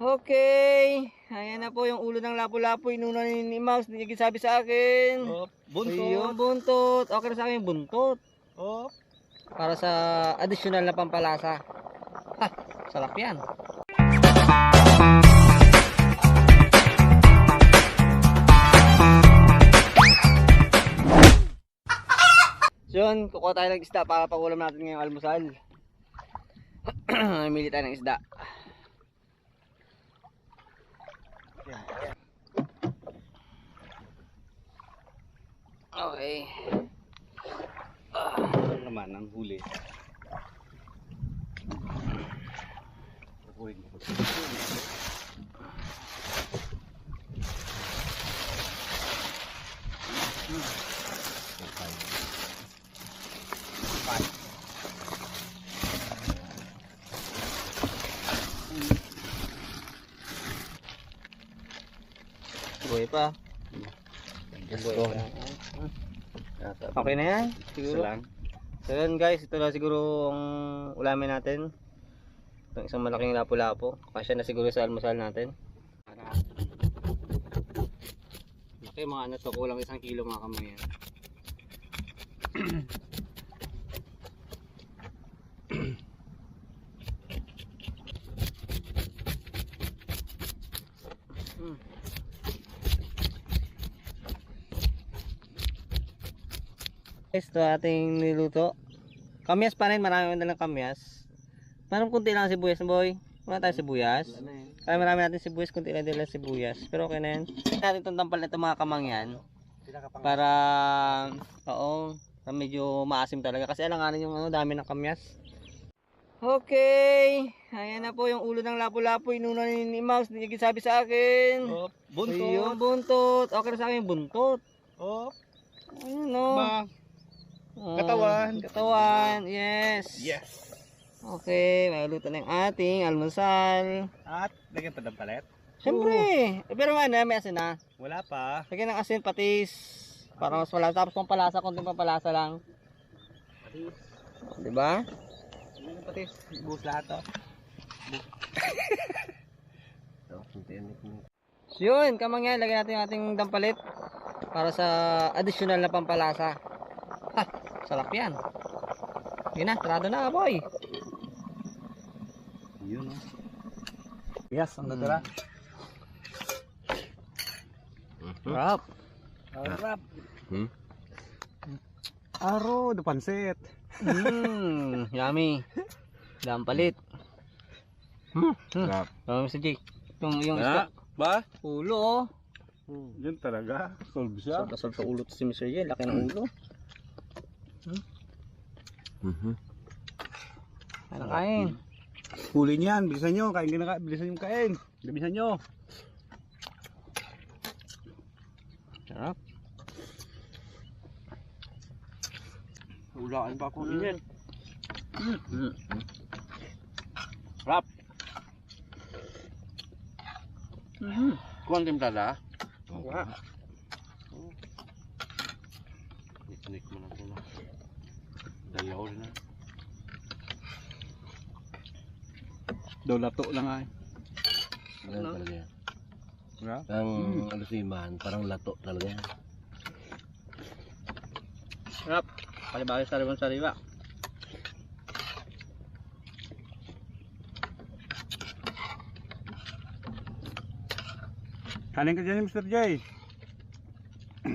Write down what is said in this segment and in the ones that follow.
Okay. Ayan na po yung ulo ng lapu-lapu. Inuna ni, ni Mouse. Hindi niya sabi sa akin. Oh, Yung buntot. buntot. Okay na sa akin yung buntot. Oh, Para sa additional na pampalasa. Ha, sarap yan. So yun, kukuha tayo ng isda para pangulam natin ngayong almusal. Namili tayo ng isda. Okay. ano naman ang huli. Uy, Buhay pa. Let's Buhay go. pa. Okay. Na yan. Siguro lang. So yun guys, ito na siguro ang ulamin natin. Itong isang malaking lapu-lapo. Kasya na siguro sa almusal natin. Okay mga ano to, kulang isang kilo mga kamay yan. Hmm. Guys, ito ating niluto. Kamyas pa rin, marami na lang kamyas. Parang kunti lang sibuyas, boy. Wala tayong sibuyas. Na. Kaya marami natin sibuyas, kunti lang din lang sibuyas. Pero okay na yan. Natin itong tampal na itong mga kamangyan. Para, oo, para medyo maasim talaga. Kasi alanganin yung ano, dami ng kamyas. Okay. Ayan na po yung ulo ng lapu-lapu. Inuna ni, ni Mouse. Hindi niya sabi sa akin. Oh, buntot. Yung buntot. Okay na sa akin yung buntot. Oh, Ayun katawan. Katawan. Yes. Yes. Okay. May luto na yung ating almusal. At, lagyan pa ng palet? Siyempre. Eh, pero ano, may asin na. Wala pa. Lagyan ng asin, patis. Para mas malasa. Tapos pampalasa, konting pampalasa lang. Patis. Di ba? Ano patis? Buhos lahat to. So yun, kamang yan. Lagyan natin yung ating dampalit. Para sa additional na pampalasa. Sarap yan. Yun na, sarado na boy. Yun oh. Yes, ang Mm. natira. Sarap. Harap. Hmm? Aro, the pansit. Mmm, yummy. Dampalit. Hmm, hmm. Sarap. Tama Mr. Jake. Yung, yung Ah, isda. Ba? Ulo oh. Yun talaga. Solve siya. Solve sa ulo to si Mr. Jake. Laki ng ulo. Mhm. Ano kain? Huli niyan, bilisan nyo. Kain ka. Bilisan yung kain. Bilisan nyo. Sarap. Ulaan pa ako init. Mm. Rap. Mhm. Kuhan timplada. Wala. Nik mo na ito na. Dalaw rin na. Daw lato lang ay. Ganun Ano? talaga yan. Nga? Ang Mm. ano si parang lato talaga yan. Sarap. Palibagay sa ribang sariwa. Kanin ka dyan Mr. J.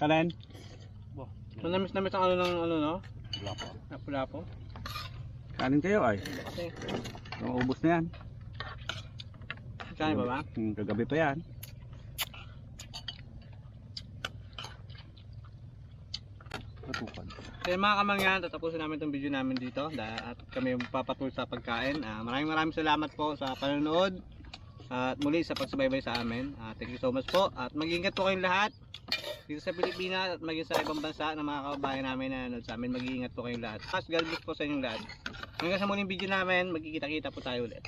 Kanin? Manamis-namis ang ano ng ano no? Wala pa. Lapu-lapo. Kanin kayo ay. Kasi, Ubus na yan. kaya ba ba? Hmm, kagabi pa yan. Natukan. Kaya mga kamangyan, tatapusin namin itong video namin dito at kami papatuloy sa pagkain. Ah, maraming maraming salamat po sa panonood at muli sa pagsubaybay sa amin. Ah, thank you so much po at mag-ingat po kayong lahat dito sa Pilipinas at maging sa ibang bansa ng mga kababayan namin na nanonood sa amin. Mag-iingat po kayong lahat. Mas God po sa inyong lahat. Hanggang sa muling video namin, magkikita-kita po tayo ulit.